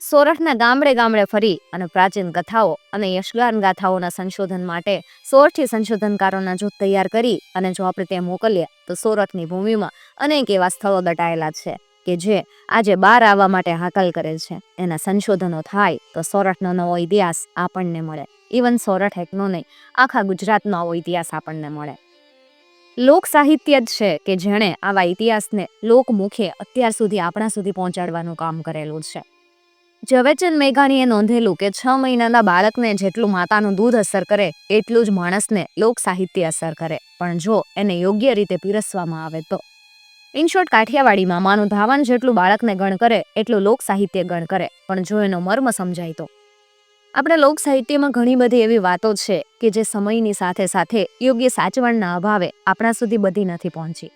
સોરઠના ગામડે ગામડે ફરી અને પ્રાચીન કથાઓ અને યશગાન ગાથાઓના સંશોધન માટે સોરઠી સંશોધનકારોના જૂથ તૈયાર કરી અને જો આપણે ત્યાં મોકલીએ, તો સોરઠની ભૂમિમાં અનેક એવા સ્થળો દટાયેલા છે કે જે આજે બહાર આવવા માટે હાકલ કરે છે. એના સંશોધનો થાય તો સોરઠનો નવો ઇતિહાસ આપણને મળે. ઇવન સોરઠ એકનો નહીં, આખા ગુજરાતનો આવો ઇતિહાસ આપણને મળે. લોક સાહિત્ય જ છે કે જેણે આવા ઇતિહાસને લોકમુખે અત્યાર સુધી આપણા સુધી પહોંચાડવાનું કામ કરેલું છે. ઝવેરચંદ મેઘાણીએ નોંધેલું કે છ મહિનાના બાળકને જેટલું માતાનું દૂધ અસર કરે, એટલું જ માણસને લોક સાહિત્ય અસર કરે. પણ જો એને યોગ્ય રીતે પીરસવામાં આવે તો? ઇનશોર્ટ કાઠિયાવાડીમાં માનું ધાવન જેટલું બાળકને ગણ કરે, એટલું લોક સાહિત્ય ગણ કરે. પણ જો એનો મર્મ સમજાય તો? આપણે લોક સાહિત્યમાં ઘણી બધી એવી વાતો છે કે જે સમયની સાથે સાથે યોગ્ય સાચવણના અભાવે આપણા સુધી બધી નથી પહોંચી.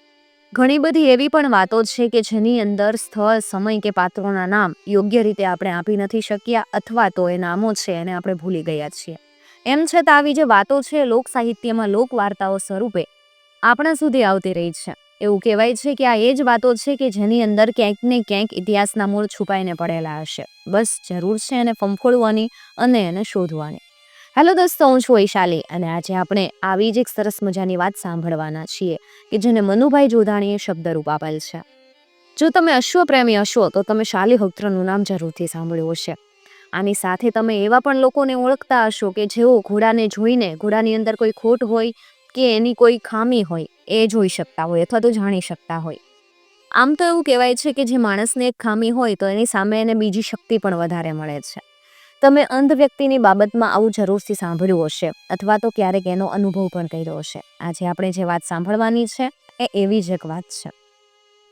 ઘણી બધી એવી પણ વાતો છે કે જેની અંદર સ્થળ, સમય કે પાત્રોના નામ યોગ્ય રીતે આપણે આપી નથી શક્યા અથવા તો એ નામો છે એને આપણે ભૂલી ગયા છીએ. એમ છતાં આવી જે વાતો છે લોક સાહિત્યમાં લોક વાર્તાઓ સ્વરૂપે આપણા સુધી આવતી રહી છે. એવું કહેવાય છે કે આ એ જ વાતો છે કે જેની અંદર ક્યાંક ને ક્યાંક ઇતિહાસના મૂળ છુપાઈને પડેલા હશે. બસ જરૂર છે એને ફંફોડવાની અને એને શોધવાની. હેલો દોસ્તો, હું છું વૈશાલી અને આજે આપણે આવી જ એક સરસ મજાની વાત સાંભળવાના છીએ કે જેને મનુભાઈ જોધાણીએ શબ્દરૂપ આપેલ છે. જો તમે અશ્વપ્રેમી હશો, તો તમે શાલી હોક્ત્રનું નામ જરૂરથી સાંભળ્યું હશે. આની સાથે તમે એવા પણ લોકોને ઓળખતા હશો કે જેઓ ઘોડાને જોઈને ઘોડાની અંદર કોઈ ખોટ હોય કે એની કોઈ ખામી હોય, એ જોઈ શકતા હોય અથવા તો જાણી શકતા હોય. આમ તો એવું કહેવાય છે કે જે માણસને એક ખામી હોય તો એની સામે એને બીજી શક્તિ પણ વધારે મળે છે. તમે અંધ વ્યક્તિની બાબતમાં આવું જરૂરથી સાંભળ્યું હશે અથવા તો ક્યારેક એનો અનુભવ પણ કર્યો હશે. આજે આપણે જે વાત સાંભળવાની છે, એ એવી જ એક વાત છે.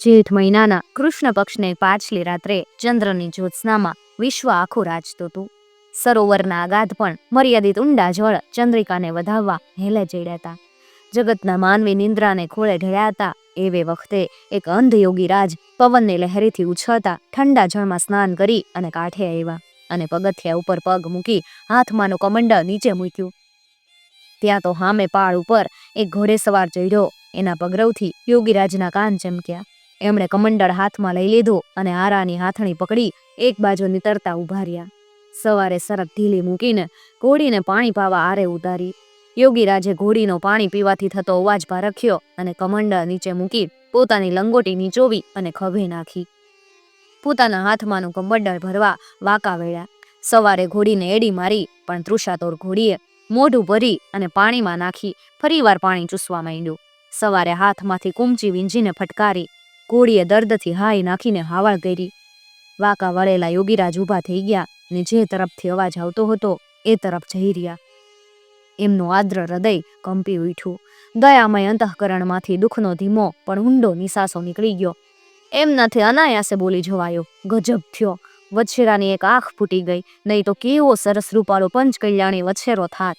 જેઠ મહિનાના કૃષ્ણ પક્ષને પાછલી રાત્રે ચંદ્રની જ્યોત્સનામાં વિશ્વ આખું રાજતું હતું સરોવરના આગાધ પણ મર્યાદિત ઊંડા જળ ચંદ્રિકાને વધાવવા હેલે ચડ્યા જગતના માનવી નિંદ્રાને ખોળે ઢળ્યા હતા એવે વખતે એક અંધ યોગી રાજ પવનની લહેરીથી ઉછળતા ઠંડા જળમાં સ્નાન કરી અને કાંઠે આવ્યા. અને પગથિયા ઉપર પગ મૂકી હાથમાંનો કમંડળ નીચે મૂક્યું. ત્યાં તો હામે પાળ ઉપર એક ઘોડે સવાર ચડ્યો એના પગરવથી યોગીરાજના કાન ચમક્યા. એમણે કમંડળ હાથમાં લઈ લીધું અને આરાની હાથણી પકડી એક બાજુ નીતરતા ઊભા રહ્યા. સવારે સરત ઢીલી મૂકીને ઘોડીને પાણી પાવા આરે ઉતારી. યોગીરાજે ઘોડીનો પાણી પીવાથી થતો અવાજ પારખ્યો અને કમંડળ નીચે મૂકી પોતાની લંગોટી નીચોવી અને ખભે નાખી. પોતાના હાથમાંનું કમંડળ ભરવા વાંકા વેળ્યા. સવારે ઘોડીને એડી મારી, પણ તૃષાતોર ઘોડીએ મોઢું ભરી અને પાણીમાં નાખી ફરીવાર પાણી ચૂસવા માંડ્યું. સવારે હાથમાંથી કુમચી વીંજીને ફટકારી, ઘોડીએ દર્દથી હાઈ નાખીને હાવાળ કરી. વાંકા વળેલા યોગીરાજ ઊભા થઈ ગયા ને જે તરફથી અવાજ આવતો હતો, એ તરફ જઈ રહ્યા. એમનું આદ્ર હૃદય કંપી ઉઠ્યું. દયામય અંતઃકરણમાંથી દુઃખનો ધીમો પણ ઊંડો નિસાસો નીકળી ગયો. એમનાથી અનાયાસે બોલી જવાયો. ગજબ થયો. વછેરાની એક આંખ ફૂટી ગઈ. નહીં તો કેવો સરસ રૂપાળો પંચ કલ્યાણી વછેરો થાત.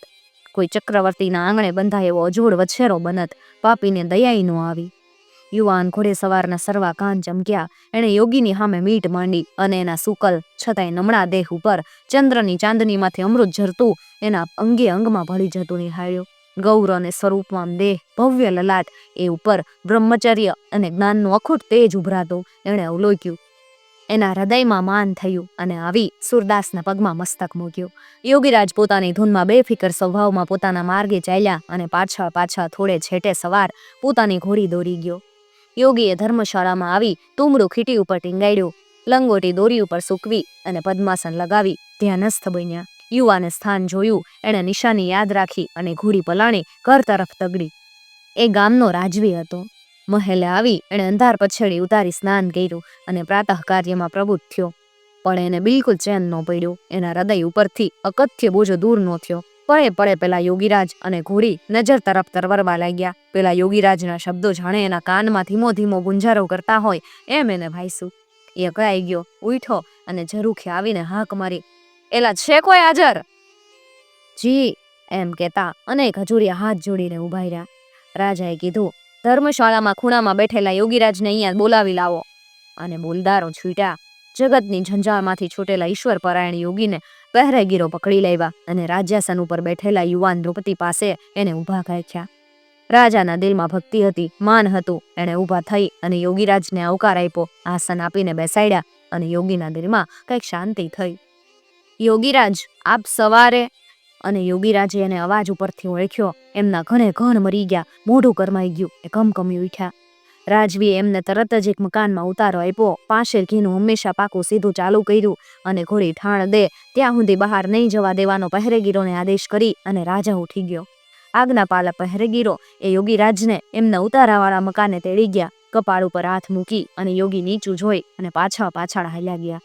કોઈ ચક્રવર્તીના આંગણે બંધાય એવો અજોડ વછેરો બનત. પાપીને દયાઈ નો આવી. યુવાન ઘોડે સવારના સરવા કાન ચમક્યા. એણે યોગીની સામે મીટ માંડી અને એના સુકલ છતાંય નમણા દેહ ઉપર ચંદ્રની ચાંદનીમાંથી અમૃત ઝરતું એના અંગે અંગમાં ભળી જતું નિહાળ્યું. ગૌર અને સ્વરૂપમાં દેહ ભવ્ય લલાટ, એ ઉપર બ્રહ્મચર્ય અને જ્ઞાનનું અખૂટ તેજ ઉભરાતું એણે અવલોક્યું. એના હૃદયમાં માન થયું અને આવી સુરદાસના પગમાં મસ્તક મૂક્યું. યોગીરાજ પોતાની ધૂનમાં બેફિકર સ્વભાવમાં પોતાના માર્ગે ચાલ્યા અને પાછળ પાછળ થોડે છેટે સવાર પોતાની ઘોડી દોરી ગયો. યોગીએ ધર્મશાળામાં આવી તુમડું ખીટી ઉપર ટીંગાડ્યું, લંગોટી દોરી ઉપર સૂકવી અને પદ્માસન લગાવી ધ્યાનસ્થ બન્યા. યુવાને સ્થાન જોયું, એણે નિશાની યાદ રાખી અને ઘોડી પલાણી ઘર તરફ તગડી. એ ગામનો રાજવી હતો. મહેલે આવી એણે અંધાર પછેડી ઉતારી સ્નાન કર્યું અને પ્રાતઃ કાર્યમાં પ્રબુદ્ધ થયો. પણ એને બિલકુલ ચેન ન પડ્યું. એના હૃદય ઉપરથી અકથ્ય બોજો દૂર ન થયો. પળે પળે પેલા યોગીરાજ અને ઘોડી નજર તરફ તરવરવા લાગ્યા. પેલા યોગીરાજના શબ્દો જાણે એના કાનમાં ધીમો ધીમો ગુંજારો કરતા હોય એમ એને ભાઈસું. એ અકળાઈ ગયો, ઉઠો અને ઝરૂખે આવીને હાક મારી એલા છે કોઈ હાજર? જી, એમ કહેતા અનેક હજુરિયા હાથ જોડીને ઊભા રહ્યા. રાજાએ કીધું, ધર્મશાળામાં ખૂણામાં બેઠેલા યોગીરાજને અહીંયા બોલાવી લાવો. અને બોલદારો છૂટ્યા. જગતની ઝંઝાળમાંથી છૂટેલા ઈશ્વર પરાયણ યોગીને પહેરેગીરો પકડી લેવા અને રાજ્યાસન ઉપર બેઠેલા યુવાન દ્રૌપદી પાસે એને ઊભા રાખ્યા રાજાના દિલમાં ભક્તિ હતી, માન હતું. એણે ઊભા થઈ અને યોગીરાજને આવકાર આપ્યો, આસન આપીને બેસાડ્યા અને યોગીના દિલમાં કંઈક શાંતિ થઈ. યોગીરાજ, આપ સવારે અને યોગીરાજે એને અવાજ ઉપરથી ઓળખ્યો. એમના ઘણે ઘણ મરી ગયા. મોઢું કરમાઈ ગયું. એ કમકમી ઉઠ્યા. રાજવીએ એમને તરત જ એક મકાનમાં ઉતારો આપ્યો. પાંચેર ઘીનું હંમેશા પાકું સીધું ચાલુ કર્યું અને ઘોડી ઠાણ દે. ત્યાં સુધી બહાર નહીં જવા દેવાનો પહેરેગીરોને આદેશ કરી અને રાજા ઉઠી ગયો. આગના પાલા પહેરેગીરો એ યોગીરાજને એમના ઉતારાવાળા મકાને તેડી ગયા. કપાળ ઉપર હાથ મૂકી અને યોગી નીચું જોઈ અને પાછા પાછળ હાલ્યા ગયા.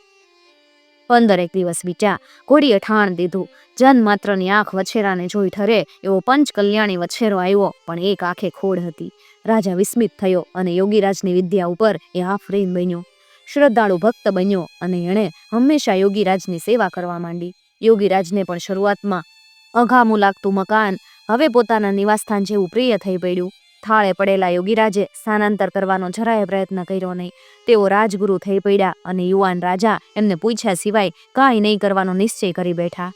પંદર એક દિવસ વીત્યા. ઘોડીએ ઠાણ દીધું. જન માત્રની આંખ વછેરાને જોઈ ઠરે એવો પંચ કલ્યાણી વછેરો આવ્યો, પણ એક આંખે ખોડ હતી. રાજા વિસ્મિત થયો અને યોગીરાજની વિદ્યા ઉપર એ આફરીન બન્યો. શ્રદ્ધાળુ ભક્ત બન્યો અને એણે હંમેશા યોગીરાજની સેવા કરવા માંડી. યોગીરાજને પણ શરૂઆતમાં અઘામું લાગતું મકાન, હવે પોતાના નિવાસસ્થાન જેવું પ્રિય થઈ પડ્યું. થાળે પડેલા યોગીરાજે સ્થાનાંતર કરવાનો જરાય પ્રયત્ન કર્યો નહીં. તેઓ રાજગુરુ થઈ પડ્યા અને યુવાન રાજા એમને પૂછ્યા સિવાય કાંઈ નહીં કરવાનો નિશ્ચય કરી બેઠા.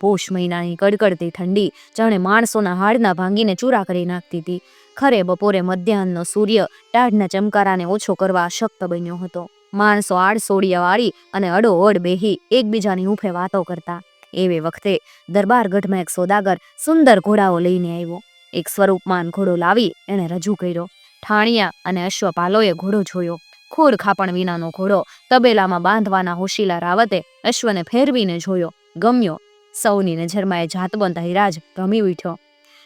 પોષ મહિનાની કડકડતી ઠંડી જાણે માણસોના હાડના ભાંગીને ચૂરા કરી નાખતી હતી. ખરે બપોરે મધ્યાહનનો સૂર્ય ટાઢના ચમકારાને ઓછો કરવા અશક્ત બન્યો હતો. માણસો આડસોડિયા વાળી અને અડોઅડ બેહી એકબીજાની ઉફે વાતો કરતા. એવે વખતે દરબારગઢમાં એક સોદાગર સુંદર ઘોડાઓ લઈને આવ્યો. એક સ્વરૂપમાન ઘોડો લાવી એણે રજૂ કર્યો. ઠાણિયા અને અશ્વપાલોએ ઘોડો જોયો. ખોર ખાપણ વિનાનો ઘોડો તબેલામાં બાંધવાના હોશીલા રાવતે અશ્વને ફેરવીને જોયો. ગમ્યો. સૌની નજરમાં એ જાતબંધ હૈરાજ ગમી ઉઠ્યો.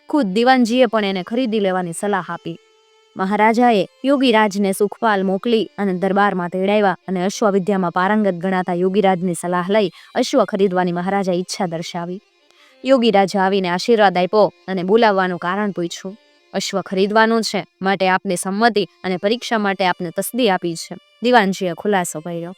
ખુદ દિવાનજીએ પણ એને ખરીદી લેવાની સલાહ આપી. મહારાજાએ યોગીરાજને સુખપાલ મોકલી અને દરબારમાં તેડાવ્યા અને અશ્વવિદ્યામાં પારંગત ગણાતા યોગીરાજની સલાહ લઈ અશ્વ ખરીદવાની મહારાજા ઈચ્છા દર્શાવી. યોગીરાજ આવીને આશીર્વાદ આપ્યો અને બોલાવવાનું કારણ પૂછ્યું. અશ્વ ખરીદવાનું છે, માટે આપને સંમતિ અને પરીક્ષા માટે આપને તસ્દી આપી છે. દિવાનજીએ ખુલાસો કર્યો.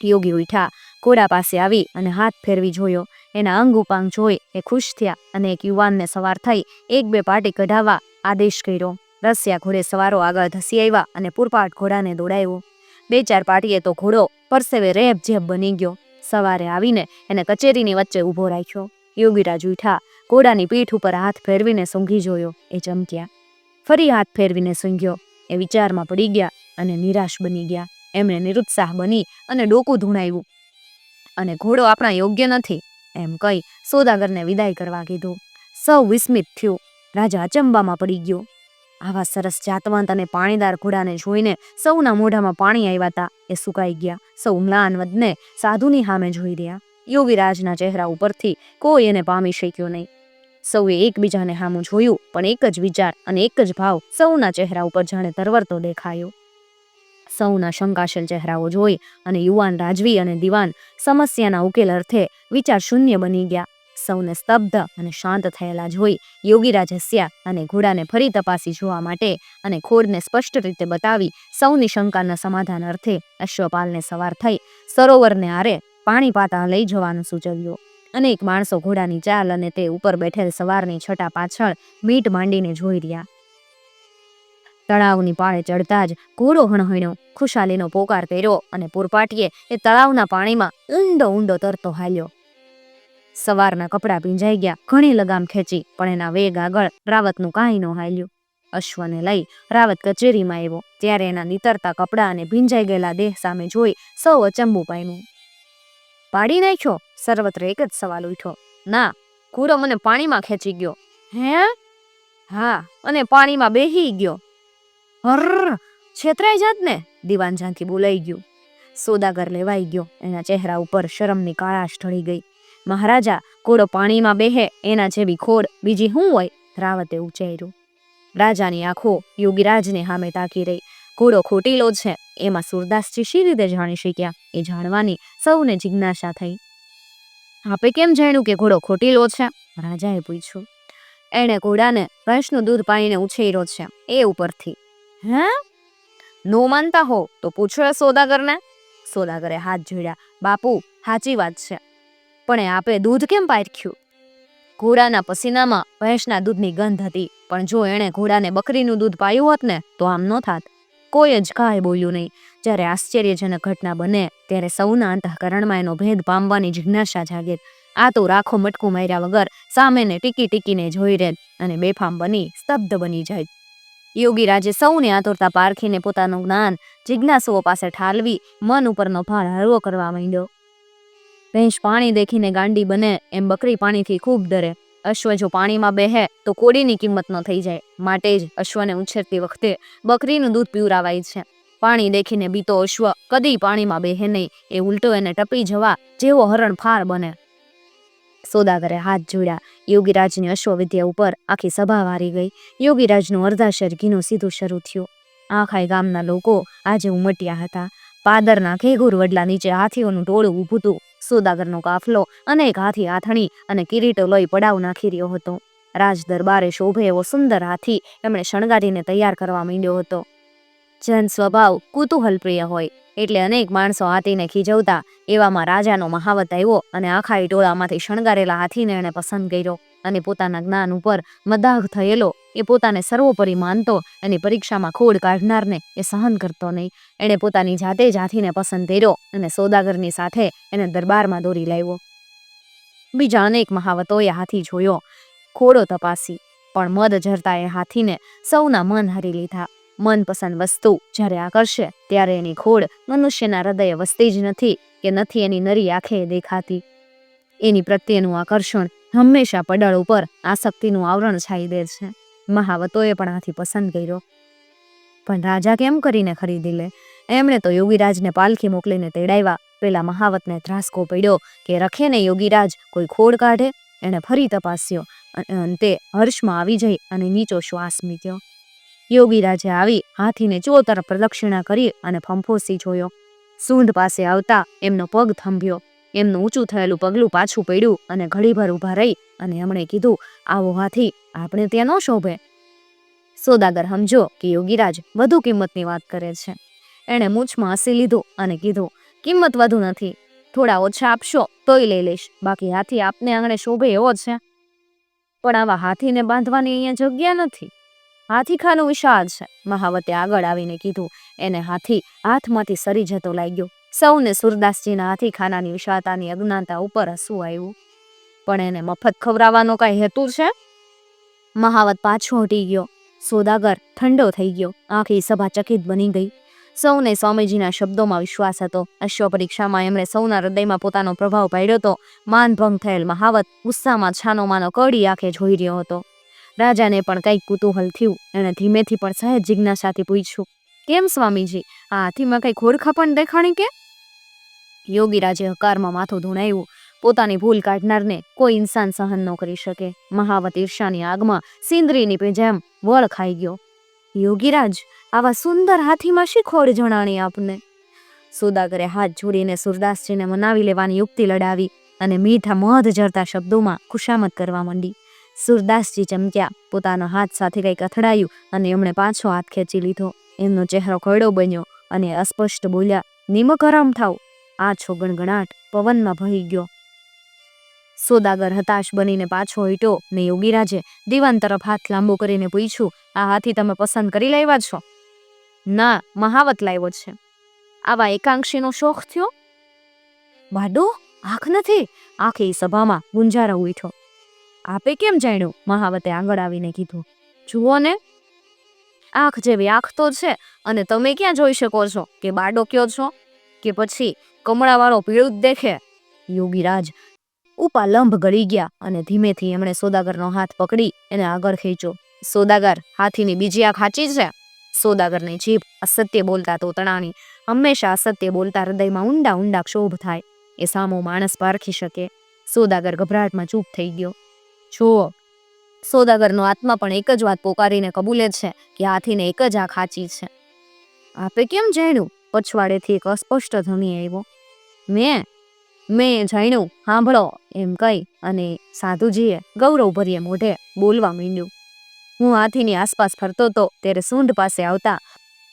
યોગી ઉઠ્યા, ઘોડા પાસે આવી અને હાથ ફેરવી જોયો. એના અંગ ઉપાંગ જોઈ એ ખુશ થયા અને એક યુવાનને સવાર થઈ એક બે પાટી કઢાવવા આદેશ કર્યો. રસિયા ઘોડે સવારો આગળ ધસી આવ્યા અને પૂરપાટ ઘોડાને દોડાવ્યો બે ચાર પાટીએ તો ઘોડો પરસેવે રેબ જેબ બની ગયો. સવારે આવીને એને કચેરીની વચ્ચે ઊભો રાખ્યો. યોગીરાજ ઉઠા ઘોડાની પીઠ ઉપર હાથ ફેરવીને સૂંઘી જોયો. એ ચમક્યા. ફરી હાથ ફેરવીને સૂંઘ્યો. એ વિચારમાં પડી ગયા અને નિરાશ બની ગયા. એમણે નિરુત્સાહ બની અને ડોકું ધૂણાવ્યું. અને ઘોડો આપણા યોગ્ય નથી, એમ કહી સોદાગરને વિદાય કરવા કીધું. સૌ વિસ્મિત થયું. રાજા અચંબામાં પડી ગયો. આવા સરસ જાતવંત અને પાણીદાર ઘોડાને જોઈને સૌના મોઢામાં પાણી આવ્યા હતા એ સુકાઈ ગયા. સૌ મ્લાન વધને સાધુની સામે જોઈ રહ્યા. યોગીરાજના ચહેરા ઉપરથી કોઈ એને પામી શક્યો નહીં. સૌએ એકબીજાને હામું જોયું, પણ એક જ વિચાર અને એક જ ભાવ સૌના ચહેરા ઉપર જાણે તરવરતો દેખાયો. સૌના શંકાશીલ ચહેરાઓ જોઈ અને યુવાન રાજવી અને દિવાન સમસ્યાના ઉકેલ અર્થે વિચાર શૂન્ય બની ગયા. સૌને સ્તબ્ધ અને શાંત થયેલા જોઈ યોગીરાજ હસ્યા અને ઘોડાને ફરી તપાસી જોવા માટે અને ખોરને સ્પષ્ટ રીતે બતાવી સૌની શંકાના સમાધાન અર્થે અશ્વપાલને સવાર થઈ સરોવરને આરે પાણી પાતા લઈ જવાનું સૂચવ્યું. અનેક માણસો ઘોડાની ચાલ અને તે ઉપર બેઠેલ સવારની છટા પાછળ મીટ માંડીને જોઈ રહ્યા. તળાવની પાળે ચડતા જ ઘોડો હણહણ્યો, ખુશાલીનો પોકાર કર્યો અને પૂરપાટીએ એ તળાવના પાણીમાં ઊંડો ઊંડો તરતો હાલ્યો. સવારના કપડાં ભીંજાઈ ગયા, ઘણી લગામ ખેંચી, પણ એના વેગ આગળ રાવતનું કાંઈ ન હાલ્યું. અશ્વને લઈ રાવત કચેરીમાં આવ્યો, ત્યારે એના નીતરતા કપડાં અને ભીંજાઈ ગયેલા દેહ સામે જોઈ સૌ અચંબુ પામ્યું. પાડી નાખ્યો, સર્વત્ર એક જ સવાલ ઉઠ્યો. ના, કુરો મને પાણીમાં ખેંચી ગયો. હે? હા, અને પાણીમાં બેહી ગયો. હર છેતરાઈ જાત ને. દિવાન ઝાંથી બોલાઈ ગયું. સોદાગર લેવાઈ ગયો. એના ચહેરા ઉપર શરમની કાળાશ ઢળી ગઈ. મહારાજા, કોરો પાણીમાં બેહે, એના જેવી ખોડ, બીજી શું હોય? રાવતે ઉચ્ચાર્યું. રાજાની આંખો યોગીરાજને સામે તાકી રહી. કોરો ખોટીલો છે. એમાં સુરદાસજી શી રીતે જાણી શક્યા? એ જાણવાની સૌને જિજ્ઞાસા થઈ. આપે કેમ જાણ્યું કે ઘોડો ખોટીલો છે? રાજાએ પૂછ્યું. એણે ઘોડાને ભેંસનું દૂધ પાણીને ઉછેર્યો છે, એ ઉપરથી. હે? નો માનતા હો, તો પૂછો એ સોદાગરને. સોદાગરે હાથ જોડ્યા. બાપુ, સાચી વાત છે. પણ એ આપે દૂધ કેમ પારખ્યું? ઘોડાના પસીનામાં ભેંસના દૂધની ગંધ હતી. પણ જો એણે ઘોડાને બકરીનું દૂધ પાયું હોત ને, તો આમ ન થાત. કોઈ જ કાંઈ બોલ્યું નહીં. જ્યારે આશ્ચર્યજનક ઘટના બને ત્યારે સૌના અંતઃકરણમાં એનો ભેદ પામવાની જિજ્ઞાસા જાગે. આ તો રાખો મટકું માર્યા વગર સામેને ટીકી ટીકીને જોઈ રહે અને બેફામ બની સ્તબ્ધ બની જાય. યોગીરાજે સૌને આતુરતા પારખીને પોતાનું જ્ઞાન જિજ્ઞાસુઓ પાસે ઠાલવી મન ઉપરનો ભાર હળવો કરવા માંડ્યો. ભેંસ પાણી દેખીને ગાંડી બને એમ બકરી પાણીથી ખૂબ ડરે. અશ્વ જો પાણીમાં બેહે, તો કોડીની કિંમત ન થઈ જાય. માટે જ અશ્વને ઉછેરતી વખતે બકરીનું દૂધ પીવરાવાય છે. પાણી દેખીને બીતો અશ્વ કદી પાણીમાં બેહે નહીં. એ ઉલટો એને ટપી જવા જેવો હરણફાર બને. સોદાગરે હાથ જોડ્યા. યોગીરાજની અશ્વવિદ્યા ઉપર આખી સભા વારી ગઈ. યોગીરાજનું અર્ધાશર ઘીનું સીધું શરૂ થયું. આખાય ગામના લોકો આજે ઉમટ્યા હતા. પાદરના ઘેઘુર વડલા નીચે હાથીઓનું ટોળું ઊભું હતું. સોદાગરનો કાફલો અનેક હાથી આથણી અને કિરીટો લઈ પડાવ નાખી રહ્યો હતો. રાજ દરબારે શોભે એવો સુંદર હાથી એમણે શણગારીને તૈયાર કરવા માંડ્યો હતો. જન સ્વભાવ કુતૂહલપ્રિય હોય એટલે અનેક માણસો હાથીને ખીજવતા એવામાં રાજાનો મહાવત આવ્યો અને આખા ટોળામાંથી શણગારેલા હાથીને એણે પસંદ કર્યો. અને પોતાના જ્ઞાન ઉપર મદાહ થયેલો. એ પોતાને સર્વોપરી માનતો અને પરીક્ષામાં ખોડ કાઢનારને એ સહન કરતો નહીં. એણે પોતાની જાતે જ હાથીને પસંદ કર્યો અને સોદાગરની સાથે એને દરબારમાં દોરી લાવ્યો. બીજા અનેક મહાવતોએ હાથી જોયો. ખોડો તપાસી. પણ મદ ઝરતા એ હાથીને સૌના મન હરી લીધા. મનપસંદ વસ્તુ જ્યારે આકર્ષે ત્યારે એની ખોડ મનુષ્યના હૃદયે વસતી જ નથી કે નથી એની નરી આંખે દેખાતી. એની પ્રત્યેનું આકર્ષણ હંમેશા પડળ ઉપર આસક્તિનું આવરણ છાઈ દે છે. મહાવતોએ પણ આથી પસંદ કર્યો. પણ રાજા કેમ કરીને ખરીદી લે? એમણે તો યોગીરાજને પાલખી મોકલીને તેડાવ્યા. પેલા મહાવતને ત્રાસકો પડ્યો કે રખે ને યોગીરાજ, કોઈ ખોડ કાઢે? એણે ફરી તપાસ્યો. અંતે હર્ષમાં આવી જઈ અને નીચો શ્વાસ મીટ્યો યોગીરાજે આવી હાથીને ચોતર પ્રદક્ષિણા કરી અને ફંફોસી જોયો. સૂંઢ પાસે આવતા એમનો પગ થંભ્યો. એમનું ઊંચું થયેલું પગલું પાછું પડ્યું અને ઘડીભર ઊભા રહી અને એમણે કીધું, આવો હાથી, આપણે ત્યાં ન શોભે. સોદાગર સમજો કે યોગીરાજ વધુ કિંમતની વાત કરે છે. એણે મૂછમાં હસી લીધું અને કીધું, કિંમત વધુ નથી. થોડા ઓછા આપશો તોય લઈ લઈશ. બાકી હાથી આપને આંગણે શોભે એવો છે. પણ આવા હાથીને બાંધવાની અહીંયા જગ્યા નથી. હાથીખાનું વિશાળ છે, મહાવતે આગળ આવીને કીધું. એને હાથી હાથમાંથી સરી જતો લાગ્યો. સૌને સુરદાસજીના હાથીખાનાની વિશાળતાની અજ્ઞાનતા ઉપર હસવું આવ્યું. પણ એને મફત ખવડાવવાનો કાંઈ હેતુ છે? મહાવત પાછો હટી ગયો. સોદાગર ઠંડો થઈ ગયો. આખી સભા ચકિત બની ગઈ. સૌને સ્વામીજીના શબ્દોમાં વિશ્વાસ હતો. અશ્વ પરીક્ષામાં એમણે સૌના હૃદયમાં પોતાનો પ્રભાવ પાડ્યો હતો માનભંગ થયેલ મહાવત ગુસ્સામાં છાનો માનો કડી આંખે જોઈ રહ્યો હતો. રાજાને પણ કંઈક કુતૂહલ થયું. એણે ધીમેથી પણ સહેજ જિજ્ઞાસાથી પૂછ્યું, કેમ સ્વામીજી? આ હાથીમાં કંઈ ખોરખા પણ દેખાણી કે? યોગીરાજે હકારમાં માથું ધૂણાયું. પોતાની ભૂલ કાઢનારને કોઈ ઇન્સાન સહન ન કરી શકે. મહાવત ઈર્ષાની આગમાં સિંદરીની જેમ વળ ખાઈ ગયો. યોગીરાજ, આવા સુંદર હાથીમાં શી ખોડ જણાણી આપને? સુદાગરે હાથ જોડીને સુરદાસજીને મનાવી લેવાની યુક્તિ લડાવી અને મીઠા મધ જરતા શબ્દોમાં ખુશામત કરવા માંડી. સુરદાસજી ચમક્યા. પોતાનો હાથ સાથે કંઈક અથડાયું અને એમણે પાછો હાથ ખેંચી લીધો. એમનો ચહેરો ખરડો બન્યો અને અસ્પષ્ટ બોલ્યા, નિમક હરામ થાવ આ છો ગણગણાટ પવનમાં ભહી ગયો. સોદાગર હતાશ બનીને પાછો હટ્યો ને યોગીરાજે દીવાન તરફ હાથ લાંબો કરીને પૂછ્યું, આ હાથી તમે પસંદ કરી લાવ્યા છો? ના, મહાવત લાવ્યો છે. આવા એકાંક્ષીનો શોખ થયો? બાડો, આંખ નથી. આખી સભામાં ગુંજારો ઉઠ્યો. આપે કેમ જાણ્યું? મહાવતે આગળ આવીને કીધું. જુઓ ને. આંખ જેવી આંખ તો છે, અને તમે ક્યાં જોઈ શકો છો? કે બાડો કયો છો? કે પછી કમળાવાળો પીળું જ દેખે. યોગીરાજ ઉપા લંભ ગળી ગયા અને ધીમેથી એમણે સોદાગરનો હાથ પકડી એને આગળ ખેંચ્યો. સોદાગર, હાથીની બીજી આંખ હાચી છે? સોદાગરની જીભ અસત્ય બોલતા તોતણાની હંમેશા અસત્ય બોલતા હૃદયમાં ઊંડા ઊંડા ક્ષોભ થાય. એ સામો માણસ પારખી શકે. સોદાગર ગભરાટમાં ચૂપ થઈ ગયો. જુઓ, સોદાગરનો આત્મા પણ એક જ વાત પોકારીને કબૂલે છે કે હાથીને એક જ આંખ ખાચી છે. આપે કેમ જાણ્યું? પછવાડેથી એક અસ્પષ્ટ ધ્વનિ આવ્યો. મેં મેં જાણ્યું, સાંભળો, એમ કહી અને સાધુજીએ ગૌરવભર્ય મોઢે બોલવા માંડ્યું. હું હાથીની આસપાસ ફરતો હતો ત્યારે સૂંઢ પાસે આવતા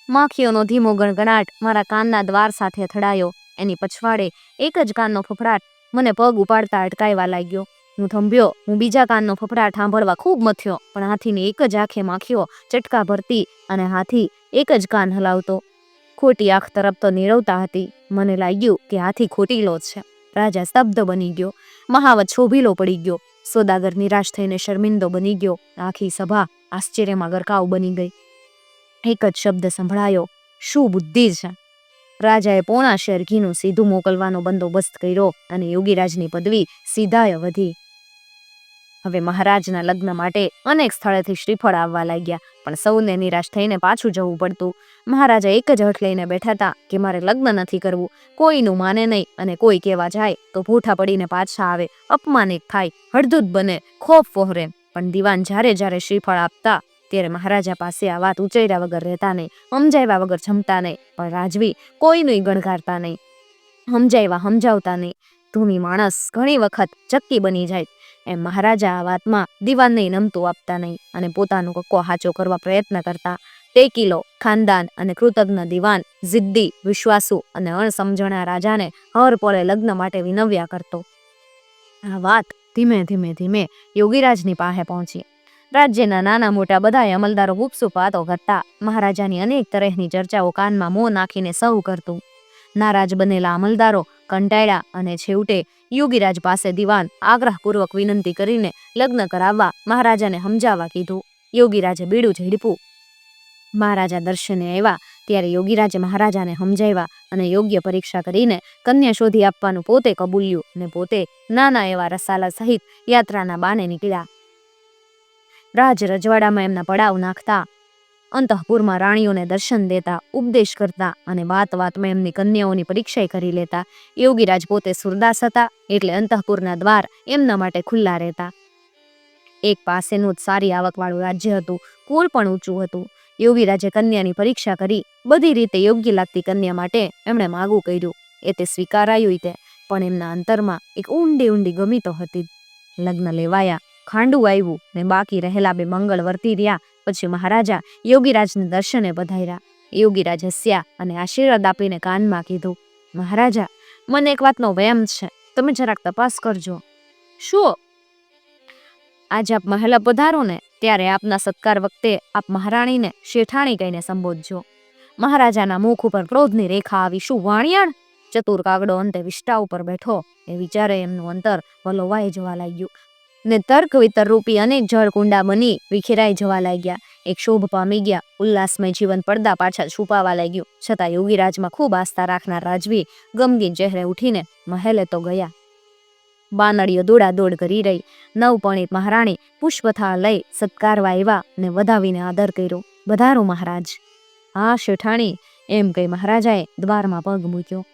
માખીઓનો ધીમો ગણગણાટ મારા કાનના દ્વાર સાથે અથડાયો. એની પછવાડે એક જ કાનનો ફફડાટ મને પગ ઉપાડતા અટકાવવા લાગ્યો. હું થંભ્યો, હું બીજા કાનનો ફફડાટ સાંભળવા ખૂબ મથ્યો, પણ હાથીની એક જ આંખે માખીઓ ચટકા ભરતી અને હાથી એક જ કાન હલાવતો. ખોટી આંખ તરફ તો નીરવતા હતી. મને લાગ્યું કે હાથી ખોટીલો છે. રાજા સ્તબ્ધ બની ગયો. મહાવત શોભીલો પડી ગયો. સોદાગર નિરાશ થઈને શર્મિંદો બની ગયો. આખી સભા આશ્ચર્યમાં ગરકાવ બની ગઈ. એક જ શબ્દ સંભળાયો. શું બુદ્ધિ છે? રાજાએ પોણા શેર ઘીનું સીધું મોકલવાનો બંદોબસ્ત કર્યો અને યોગીરાજની પદવી સીધાય વધી. હવે મહારાજના લગ્ન માટે અનેક સ્થળેથી શ્રીફળ આવવા લાગ્યા, પણ સૌને નિરાશ થઈને પાછું જવું પડતું. મહારાજા એક જ હઠ લઈને બેઠા હતા કે મારે લગ્ન નથી કરવું, કોઈનું માને નહીં અને કોઈ કહેવા જાય તો ભૂઠા પડીને પાછા આવે, અપમાનિત થાય, હળદૂત બને, ખોફ વહોરે. પણ દીવાન જ્યારે જ્યારે શ્રીફળ આપતા, ત્યારે મહારાજા પાસે આ વાત ઉચેર્યા વગર રહેતા નહીં, સમજાવ્યા વગર જમતા નહીં, પણ રાજવી કોઈનું ગણગારતા નહીં. સમજાવ્યા, સમજાવતા નહીં. ધૂમી માણસ ઘણી વખત ચક્કી બની જાય એમ મહારાજા આ વાતમાં દીવાનને નમતું આપતા નહીં અને પોતાનો કક્કો હાચો કરવા પ્રયત્ન કરતા. તે કિલો, ખાનદાન અને કૃતજ્ઞ દીવાન જિદ્દી વિશ્વાસુ અને અણસમજણા રાજાને હર લગ્ન માટે વિનવ્યા કરતો. આ વાત ધીમે ધીમે ધીમે યોગીરાજની પાસે પહોંચી. રાજ્યના નાના મોટા બધાએ અમલદારો ગુપસુપ વાતો કરતા મહારાજાની અનેક તરહની ચર્ચાઓ કાનમાં મોં નાખીને સૌ કરતું. નારાજ બનેલા અમલદારો કંટાળ્યા અને છેવટે યોગીરાજ પાસે દિવાન આગ્રહપૂર્વક વિનંતી કરીને લગ્ન કરાવવા મહારાજાને સમજાવવા કીધું. યોગીરાજે બીડું ઝડપું મહારાજા દર્શને આવ્યા. ત્યારે યોગીરાજે મહારાજાને સમજાવ્યા અને યોગ્ય પરીક્ષા કરીને કન્યા શોધી આપવાનું પોતે કબૂલ્યું અને પોતે નાના એવા રસાલા સહિત યાત્રાના બાને નીકળ્યા. રાજ રજવાડામાં એમના પડાવ નાખતા અંતઃપુરમાં રાણીઓને દર્શન દેતા, ઉપદેશ કરતા અને વાત વાતમાં એમની કન્યાઓની પરીક્ષા કરી લેતા. યોગીરાજ પોતે સુરદાસ હતા એટલે અંતઃપુરના દ્વાર એમના માટે ખુલ્લા રહેતા. એક પાસેનું જ સારી આવકવાળું રાજ્ય હતું, કુળ પણ ઊંચું હતું. યોગીરાજે કન્યાની પરીક્ષા કરી, બધી રીતે યોગ્ય લાગતી કન્યા માટે એમણે માગું કર્યું. એ તે સ્વીકારાયું તે, પણ એમના અંતરમાં એક ઊંડી ઊંડી ગમી તો હતી. લગ્ન લેવાયા, ખાંડું આવ્યું ને બાકી રહેલા બે મંગળ વર્તી રહ્યા પછી મહારાજા યોગીરાજને દર્શને પધાર્યા. યોગીરાજ હસ્યા અને આશીર્વાદ આપીને કાનમાં કીધું, મહારાજા, મને એક વાતનો વહેમ છે. તમે જરાક તપાસ કરજો. શું? આજે આપ મહેલા પધારો ને, ત્યારે આપના સત્કાર વખતે આપ મહારાણીને શેઠાણી કહીને સંબોધજો. મહારાજાના મુખ ઉપર ક્રોધની રેખા આવી. શું વાણિયાણ ચતુર કાગડો અંતે વિષ્ટા ઉપર બેઠો. એ વિચારે એમનું અંતર વલોવાઈ જવા લાગ્યું. ને તર્ક વિતર રૂપી અનેક જળકુંડા બની વિખેરાઈ જવા લાગ્યા. એક શોભ પામી ગયા. ઉલ્લાસમય જીવન પડદા પાછળ છુપાવા લાગ્યું. છતાં યોગીરાજમાં ખૂબ આસ્થા રાખનાર રાજવી ગમગીન ચહેરે ઉઠીને મહેલે તો ગયા. બાનડીઓ દોડાદોડ કરી રહી. નવપણિત મહારાણી પુષ્પથા લઈ સત્કારવા આવ્યા ને વધાવીને આદર કર્યો. વધારો મહારાજ. હા, શેઠાણી. એમ કહી મહારાજાએ દ્વારમાં પગ મૂક્યો.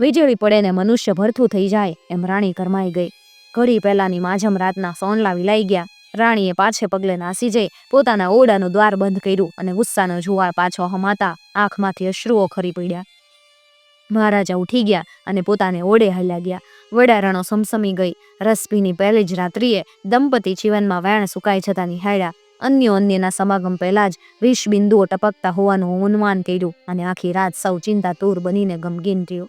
વીજળી પડે ને મનુષ્ય ભરથું થઈ જાય, એમ રાણી કરમાઈ ગઈ. ઘડી પહેલાની માજમ રાતના સોનલા વિલાઈ ગયા. રાણીએ પાછે પગલે નાસી જઈ પોતાના ઓરડાનું દ્વાર બંધ કર્યું અને ગુસ્સાનો જુવાર પાછો હમાતા આંખમાંથી અશ્રુઓ ખરી પડ્યા. મહારાજા ઉઠી ગયા અને પોતાને ઓડે હલ્યા ગયા. વડારણો સમસમી ગઈ. રસભીની પહેલી જ રાત્રિએ દંપતી જીવનમાં વેણ સુકાઈ જતા નિહાળ્યા. અન્યો અન્યના સમાગમ પહેલા જ વીસ બિંદુઓ ટપકતા હોવાનું અનુમાન કર્યું અને આખી રાત સૌ ચિંતાતુર બનીને ગમગીન રહ્યું.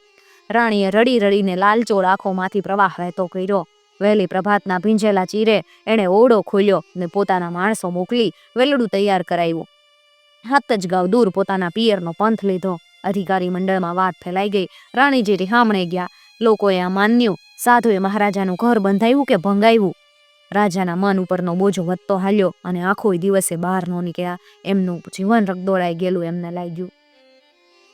રાણીએ રડી રડીને લાલચોળ આંખોમાંથી પ્રવાહ વહેતો કર્યો. વહેલી પ્રભાતના ભીંજેલા ચીરે એણે ઓરડો ખોલ્યો ને પોતાના માણસો મોકલી વેલડું તૈયાર કરાવ્યું. હાથ જ ગાવ દૂર પોતાના પિયરનો પંથ લીધો. અધિકારી મંડળમાં વાત ફેલાઈ ગઈ. રાણીજી રિહામણે ગયા. લોકોએ આ માન્યું. સાધુએ મહારાજાનું ઘર બંધાવ્યું કે ભંગાવ્યું? રાજાના મન ઉપરનો બોજો વધતો હાલ્યો અને આખો દિવસે બહાર ન નીકળ્યા. એમનું જીવન રગદોળાઈ ગયેલું એમને લાગ્યું.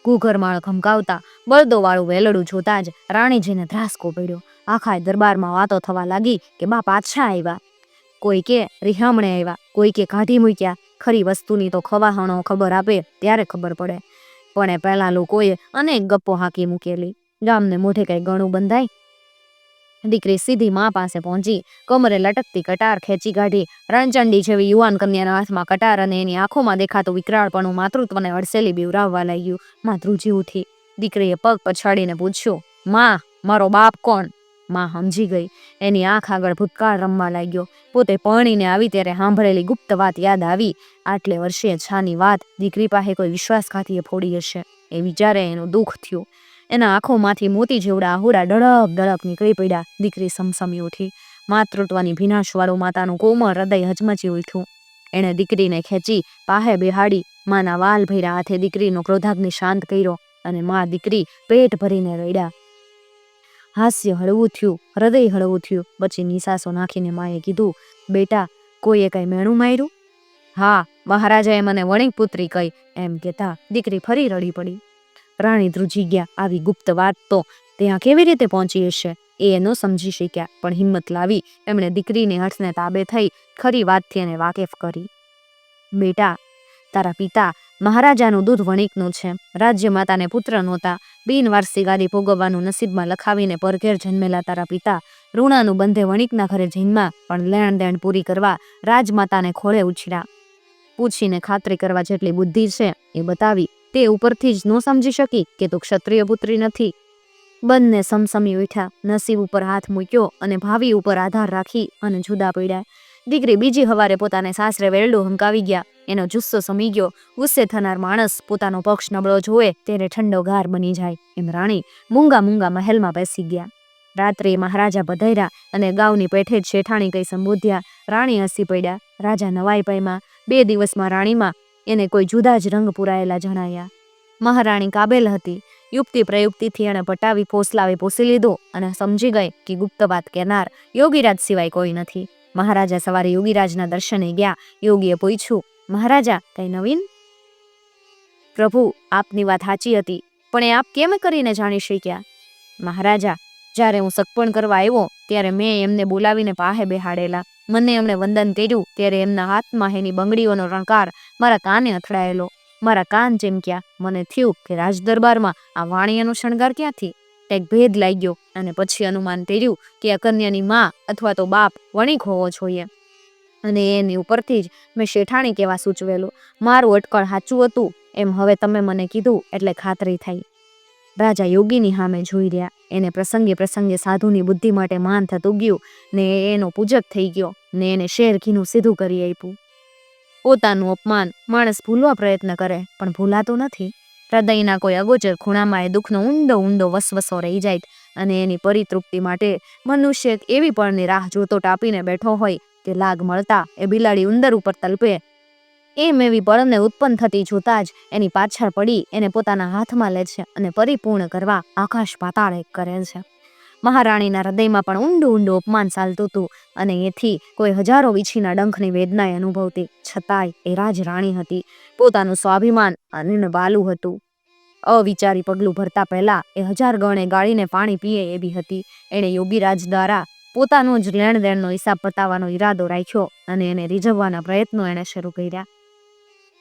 ઘૂઘરમાળ ખમકાવતા બળદોવાળું વેલડું જોતા જ રાણીજીને ધ્રાસકો પડ્યો. આખા દરબારમાં વાતો થવા લાગી કે બા પાછા આવ્યા કોઈ કે રિહામણે આવ્યા કોઈ કે કાઢી મૂક્યા. ખરી વસ્તુની તો ખવાહણો ખબર આપે, ત્યારે ખબર પડે. પણ એ પહેલા લોકોએ અનેક ગપ્પો હાકી મૂકેલી. ગામને મોઢે કઈ ગણું બંધાય. દીકરી સીધી મા પાસે પહોંચી, કમરે લટકતી કટાર ખેંચી કાઢી. રણચંડી જેવી યુવાન કન્યાના હાથમાં કટાર અને એની આંખોમાં દેખાતું વિકરાળપણું માતૃત્વને અડસેલી બીવરાવવા લાગ્યું. માતૃજી ઉઠી. દીકરીએ પગ પછાડીને પૂછ્યું, માં, મારો બાપ કોણ? માં સમજી ગઈ. એની આંખ આગળ ભૂતકાળ રમવા લાગ્યો. પોતે પરણીને આવી ત્યારે સાંભળેલી ગુપ્ત વાત યાદ આવી. આટલે વર્ષે છાની વાત, દીકરી પાસે કોઈ વિશ્વાસઘાતીએ ફોડી હશે? એ વિચારે એનું દુઃખ થયું. એના આંખોમાંથી મોતી જેવડા આહુડા ડળક ડળક નીકળી પડ્યા. દીકરી સમસમી ઉઠી. માતૃત્વની ભીનાશવાળું માતાનું કોમળ હૃદય હચમચી ઉઠ્યું. એણે દીકરીને ખેંચી પાહે બેહાડી, માના વાલ ભર્યા હાથે દીકરીનો ક્રોધાગ્નિ શાંત કર્યો અને મા દીકરી પેટ ભરીને રડ્યા. હાસ્ય હળવું થયું, હૃદય હળવું થયું. પછી નિશાસો નાખીને માએ કીધું, બેટા, કોઈએ કઈ મેણું માર્યું? હા, મહારાજાએ મને વણિક પુત્રી કહી. એમ કહેતા દીકરી ફરી રડી પડી. રાણી ધ્રુજી ગયા. આવી ગુપ્ત વાત તો ત્યાં કેવી રીતે પહોંચી હશે? એ ન સમજી શક્યા, પણ હિંમત લાવી એમણે દીકરીને હઠને તાબે થઈ ખરી વાતથી એને વાકેફ કરી. બેટા, તારા પિતા મહારાજાનું દૂધ વણિકનું છે. રાજ્ય માતાને પુત્ર નહોતા. બિનવારસી ગાદી ભોગવવાનું નસીબમાં લખાવીને પરઘેર જન્મેલા તારા પિતા ઋણાનું બંધે વણિકના ઘરે જીનમાં પણ લેણ દેણ પૂરી કરવા રાજમાતાને ખોળે ઉછળ્યા પૂછીને ખાતરી કરવા જેટલી બુદ્ધિ છે એ બતાવી તે ઉપરથી જ ન સમજી શકી કે તું ક્ષત્રિય પુત્રી નથી. બંને સમસમી ઉઠ્યા, નસીબ ઉપર હાથ મૂક્યો અને ભાવિ ઉપર આધાર રાખી અને જુદા પડ્યા. દીકરી બીજી હવારે પોતાને સાસરે વેરડું હંકાવી ગયા. એનો જુસ્સો સમી ગયો. ગુસ્સે થનાર માણસ પોતાનો પક્ષ નબળો જોવે ત્યારે ઠંડો ગાર બની જાય. એમ રાણી મૂંગા મૂંગા મહેલમાં બેસી ગયા. રાત્રે મહારાજા પધાર્યા અને ગાવની પેઠે જ શેઠાણી કઈ સંબોધ્યા. રાણી હસી પડ્યા. રાજા નવાઈ પાયમાં બે દિવસમાં રાણીમાં એને કોઈ જુદા જ રંગ પુરાયેલા જણાયા. મહારાણી કાબેલ હતી. યુક્તિ પ્રયુક્તિથી એણે પટાવી ફોસલાવી પોસી લીધો અને સમજી ગઈ કે ગુપ્ત વાત કહેનાર યોગીરાજ સિવાય કોઈ નથી. મહારાજા સવારે યોગીરાજના દર્શને ગયા. યોગીએ પૂછ્યું, મહારાજા, કઈ નવીન? પ્રભુ, આપની વાત સાચી હતી, પણ એ આપ કેમ કરીને જાણી શક્યા? મહારાજા, જ્યારે હું સગપણ કરવા આવ્યો, ત્યારે મેં એમને બોલાવીને પાહે બેહાડેલા. મને એમણે વંદન કર્યું, ત્યારે એમના હાથમાં એની બંગડીઓનો રણકાર મારા કાને અથડાયેલો. મારા કાન ચીમક્યા. મને થયું કે રાજદરબારમાં આ વાણિયાનો શણગાર ક્યાંથી? કંઈક ભેદ લાગ્યો અને પછી અનુમાન કર્યું કે આ માં અથવા તો બાપ વણિક હોવો જોઈએ. અને એની ઉપરથી જ મેં શેઠાણી કેવા સૂચવેલું, મારું અટકળ સાચું હતું, એમ હવે તમે મને કીધું એટલે ખાતરી થઈ. રાજા યોગીની સામે જોઈ રહ્યા, એને પ્રસંગે પ્રસંગે સાધુની બુદ્ધિ માટે માન થતું ગયું, ને એનો પૂજક થઈ ગયો, ને એને શેર ઘીનું સીધું કરી આપ્યું. પોતાનું અપમાન માણસ ભૂલવા પ્રયત્ન કરે, પણ ભૂલાતું નથી. હૃદયના કોઈ અગોચર ખૂણામાં એ દુઃખનો ઊંડો ઊંડો વસવસો રહી જાય અને એની પરિતૃપ્તિ માટે મનુષ્ય એવી પળની રાહ જોતો ટાપીને બેઠો હોય કે લાગ મળતા એ બિલાડી ઉંદર ઉપર તલપે. એમ એવી પળને ઉત્પન્ન થતી જોતા જ એની પાછળ પડી, એને પોતાના હાથમાં લે છે અને પરિપૂર્ણ કરવા આકાશ પાતાળ કરે છે. મહારાણીના હૃદયમાં પણ ઊંડું ઊંડું અપમાન ચાલતું હતું અને એથી કોઈ હજારો વીછીના ડંખની વેદનાએ અનુભવતી છતાંય એ રાજ રાણી હતી. પોતાનું સ્વાભિમાન અને બાલું હતું. અવિચારી પગલું ભરતા પહેલા એ હજાર ગણે ગાળીને પાણી પીએ એવી હતી. એણે યોગીરાજ દ્વારા પોતાનો જ લેણદેણનો હિસાબ પતાવવાનો ઈરાદો રાખ્યો અને એને રીઝવવાના પ્રયત્નો એણે શરૂ કર્યા.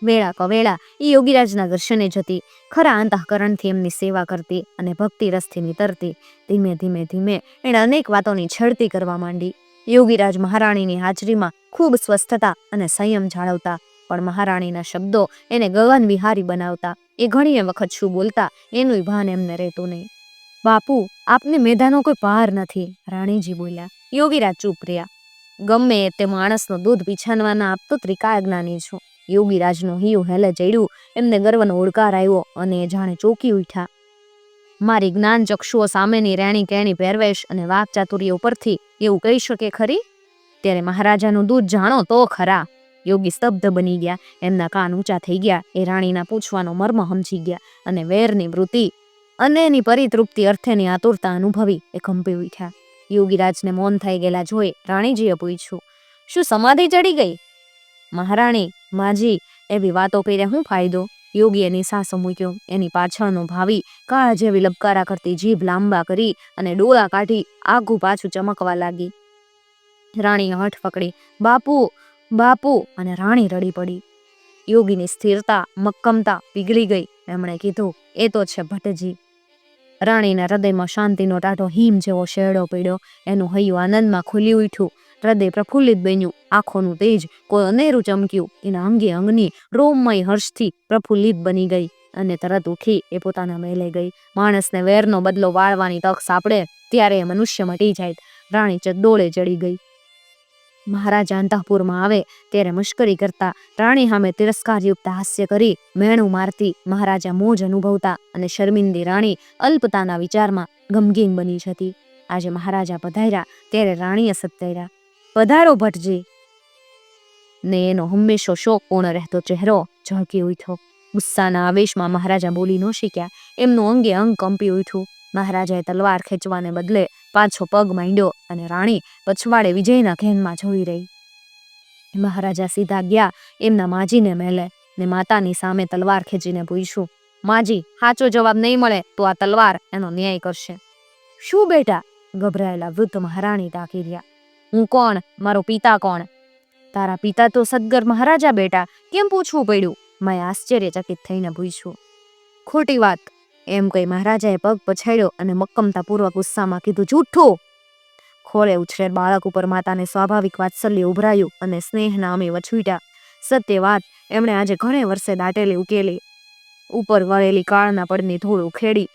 વેળા કવેળા એ યોગીરાજના દર્શને જતી, ખરા અંતઃકરણથી એમની સેવા કરતી અને ભક્તિ રસથી નીતરતી, ધીમે ધીમે ધીમે એણે અનેક વાતોની છેડતી કરવા માંડી. યોગીરાજ મહારાણીની હાજરીમાં ખૂબ સ્વસ્થતા અને સંયમ જાળવતા, પણ મહારાણીના શબ્દો એને ગગન વિહારી બનાવતા, એ ઘણીએ વખત શું બોલતા એનું ભાન એમને રહેતું નહીં. બાપુ, આપને મેધાનો કોઈ પાર નથી, રાણીજી બોલ્યા. યોગીરાજ ચૂપ રહ્યા. ગમે તે માણસનો દૂધ પીછાનવાના આપતો ત્રિકાય જ્ઞાની છું. યોગીરાજનું હિયું હેલે ચડ્યું, એમને ગર્વનો ઉડકાર આવ્યો અને જાણે ચોકી ઉઠ્યા. મારી જ્ઞાન ચક્ષુઓ સામેની રહેણી કહેણી પહેરવેશ અને વાક ચાતુર્ય ઉપરથી એવું કહી શકે ખરી? ત્યારે મહારાજાનું દૂધ જાણો તો ખરા. યોગી સ્તબ્ધ બની ગયા, એમના કાન ઊંચા થઈ ગયા, એ રાણીના પૂછવાનો મર્મ સમજી ગયા અને વેરની વૃત્તિ અને એની પરિતૃપ્તિ અર્થેની આતુરતા અનુભવી એ કંપી ઉઠ્યા. યોગીરાજને મૌન થઈ ગયેલા જોઈ રાણીજીએ પૂછ્યું, શું સમાધિ ચડી ગઈ? મહારાણી, માજી, એવી વાતો કર્યા શું ફાયદો? યોગી એની સાસો મૂક્યો. એની પાછળનો ભાવી કાળ જેવી લબકારા કરતી જીભ લાંબા કરી અને ડોળા કાઢી આઘું પાછું ચમકવા લાગી. રાણીએ હઠ પકડી. બાપુ બાપુ, અને રાણી રડી પડી. યોગીની સ્થિરતા, મક્કમતા પીગળી ગઈ. એમણે કીધું, એ તો છે ભટ્ટજી. રાણીના હૃદયમાં શાંતિનો ટાઢો હિમ જેવો શેડો પડ્યો. એનું હૈયું આનંદમાં ખુલી ઉઠ્યું. હૃદય પ્રફુલ્લિત બન્યું. આંખોનું તેજ કોઈ અનેરું ચમક્યું. એના અંગે અંગની રોમમય હર્ષથી પ્રફુલ્લિત બની ગઈ અને તરત ઉઠી એ પોતાના મહેલે ગઈ. માણસને વેરનો બદલો વાળવાની તક સાંપડે ત્યારે એ મનુષ્ય મટી જાય. રાણી ચડોળે ચડી ગઈ. મહારાજા અંતઃપુરમાં આવે ત્યારે મુશ્કરી કરતા રાણી સામે તિરસ્કારયુક્ત હાસ્ય કરી મેણું મારતી મહારાજા મોજ અનુભવતા અને શર્મિંદી રાણી અલ્પતાના વિચારમાં ગમગીન બની જતી. આજે મહારાજા પધાર્યા ત્યારે રાણીએ સત્યાર્યા પધારો ભટ્ટજી ને એનો હંમેશો શોકપૂર્ણ રહેતો ચહેરો ઝળકી ઉઠ્યો. ગુસ્સાના આવેશમાં મહારાજા બોલી ન શીખ્યા એમનું અંગે અંગ કંપી ઉઠ્યું. મહારાજાએ તલવાર ખેંચવાને બદલે પાછો પગ માંડ્યો અને રાણી પછવાડે વિજયના ઘેનમાં જોઈ રહી. મહારાજા સીધા ગયા એમના માજીને મેલે ને માતાની સામે તલવાર ખેંચીને પૂછ્યું, માજી, સાચો જવાબ નહીં મળે તો આ તલવાર એનો ન્યાય કરશે. શું બેટા? ગભરાયેલા વૃદ્ધ મહારાણી તાકી રહ્યા. હું કોણ? મારો પિતા કોણ? તારા પિતા તો સદગર મહારાજા બેટા. કેમ પૂછવું પડ્યું? મેં આશ્ચર્યચકિત થઈને પૂછ્યું. ખોટી વાત. એમ કહી મહારાજાએ પગ પછાડ્યો અને મક્કમતાપૂર્વક ગુસ્સામાં કીધું જૂઠું ખોળે ઉછરેર બાળક ઉપર માતાને સ્વાભાવિક વાત્સલ્ય ઉભરાયું અને સ્નેહ નામે વછવીટા સત્ય વાત, એમણે આજે ઘણે વર્ષે દાટેલી ઉકેલી. ઉપર વળેલી કાળના પડની ધૂળ ઉખેડી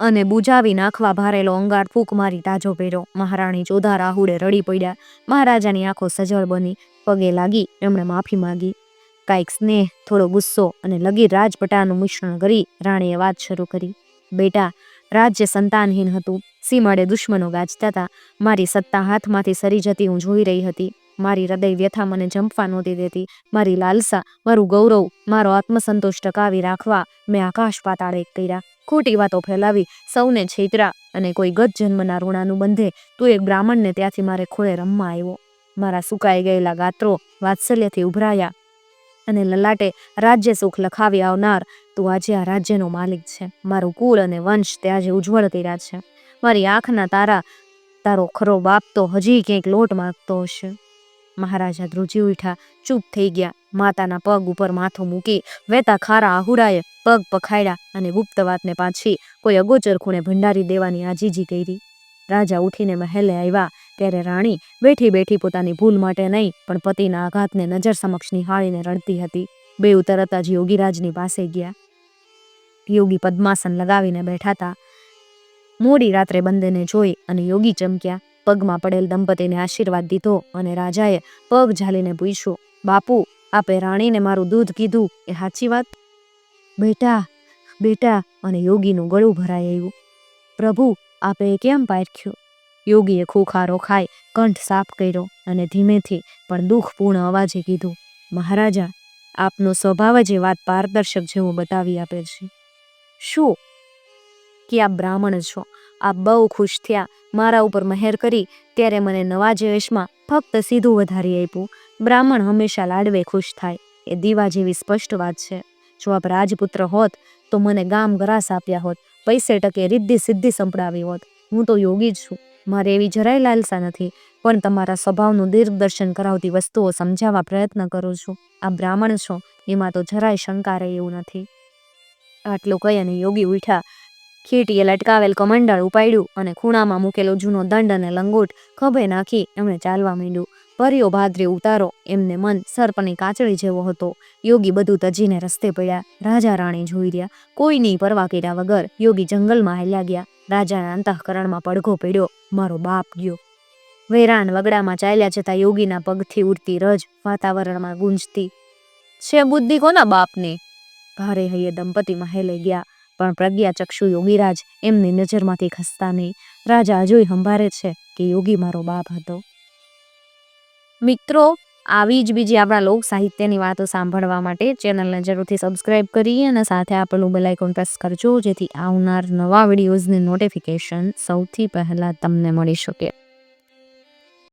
અને બુજાવી નાખવા ભારેલો અંગાર ફૂંક મારી તાજો પહેર્યો. મહારાણી જોધા રાહુડે રડી પડ્યા. મહારાજાની આંખો સજળ બની. પગે લાગી. એમણે માફી માંગી. કાંઈક સ્નેહ, થોડો ગુસ્સો અને લગીર રાજપટાનું મિશ્રણ કરી રાણીએ વાત શરૂ કરી. બેટા, રાજ્ય સંતાનહીન હતું. સીમાડે દુશ્મનો ગાજતા હતા મારી સત્તા હાથમાંથી સરી જતી હું જોઈ રહી હતી. મારી હૃદય વ્યથા મને જંપવા નહોતી દેતી. મારી લાલસા, મારું ગૌરવ, મારો આત્મસંતોષ ટકાવી રાખવા મેં આકાશ પાતાળે કર્યા. ખોટી વાતો ફેલાવી, સૌને છેતરા અને કોઈ ગત જન્મના ઋણાનું બંધે તું એક બ્રાહ્મણને ત્યાંથી મારે ખોળે રમવા આવ્યો. મારા સુકાઈ ગયેલા ગાત્રો વાત્સલ્યથી ઉભરાયા અને લલાટે, રાજ્ય સુખ લખાવી આવનાર, તું આજે આ રાજ્યનો માલિક છે. મારું કુળ અને વંશ તે આજે ઉજ્જવળ કર્યા છે. મારી આંખના તારા, તારો ખરો બાપ તો હજી ક્યાંક લોટ માગતો હશે. મહારાજા ધ્રુજી ઉઠ્યા, ચૂપ થઈ ગયા. માતાના પગ ઉપર માથું મૂકી વેતા ખારા આહુડાએ પગ પખાડ્યા અને ગુપ્ત વાતને પાછી કોઈ અગોચર ખૂણે ભંડારી દેવાની આજીજી કરી. રાજા ઉઠીને મહેલે આવ્યા ત્યારે રાણી બેઠી બેઠી પોતાની ભૂલ માટે નહીં, પણ પતિના આઘાતને નજર સમક્ષ નિહાળીને રડતી હતી. બે તરત જ યોગીરાજની પાસે ગયા. યોગી પદ્માસન લગાવીને બેઠા હતા. મોડી રાત્રે બંદેને જોઈ અને યોગી ચમક્યા. પગમાં પડેલ દંપતીને આશીર્વાદ દીધો અને રાજાએ પગ ઝાલીને પૂછ્યું, બાપુ આપે રાણીને મારું દૂધ કીધું. એ સાચી વાત? બેટા બેટા, અને યોગીનું ગળું ભરાઈ આવ્યું. પ્રભુ, આપે કેમ પારખ્યો? યોગીએ ખોખારો ખાઈ કંઠ સાફ કર્યો અને ધીમેથી પણ દુઃખપૂર્ણ અવાજે કીધું, મહારાજા, આપનો સ્વભાવ જ એ વાત પારદર્શક જેવો બતાવી આપે છે. શું? કે આ બ્રાહ્મણ છો. આ બહુ ખુશ થયા. મારા ઉપર મહેર કરી ત્યારે મને નવા જયેશમાં ફક્ત સીધું વધારી આપ્યું. બ્રાહ્મણ હંમેશા લાડવે ખુશ થાય. એ દીવા જેવી સ્પષ્ટ વાત છે. જો આપ રાજપુત્ર હોત, તો મને ગામ ગરાસ આપ્યા હોત. પૈસે ટકે રિદ્ધિ સિદ્ધિ સંપડાવી હોત. હું તો યોગી જ છું. મારે એવી જરાય લાલસા નથી. પણ તમારા સ્વભાવનું દીર્ઘદર્શન કરાવતી વસ્તુઓ સમજાવવા પ્રયત્ન કરું છું. આ બ્રાહ્મણ છો. એમાં તો જરાય શંકા રહે એવું નથી. આટલું કહી અને યોગી ઉઠ્યા. ખીટીએ લટકાવેલ કમંડળ ઉપાડ્યું અને ખૂણામાં મૂકેલો જૂનો દંડ અને લંગોટ ખભે નાખી એમણે ચાલવા માંડ્યું. પર્યો ભાદરે ઉતારો, એમને મન સર્પની કાચળી જેવો હતો. યોગી બધું તજીને રસ્તે પડ્યા. રાજા રાણી જોઈ રહ્યા. કોઈની પરવા કર્યા વગર યોગી જંગલમાં હેલ્યા ગયા. રાજાના અંતઃકરણમાં પડઘો પડ્યો. મારો બાપ ગયો. વેરાન વગડામાં ચાલ્યા જતા યોગીના પગથી ઉડતી રજ વાતાવરણમાં ગુંજતી. છે બુદ્ધિ કોના બાપની? ભારે હૈયે દંપતીમાં હેલે ગયા. પણ પ્રજ્ઞાચક્ષુ યોગીરાજ એમની નજરમાંથી ખસતા નહીં. રાજા હજુય સંભારે છે કે યોગી મારો બાપ હતો. મિત્રો, આવી જ બીજી આપણા લોક સાહિત્યની વાતો સાંભળવા માટે ચેનલને જરૂરથી સબસ્ક્રાઇબ કરી અને સાથે આપેલું બેલાઇકોન પ્રેસ કરજો, જેથી આવનાર નવા વિડીયોઝની નોટિફિકેશન સૌથી પહેલાં તમને મળી શકે.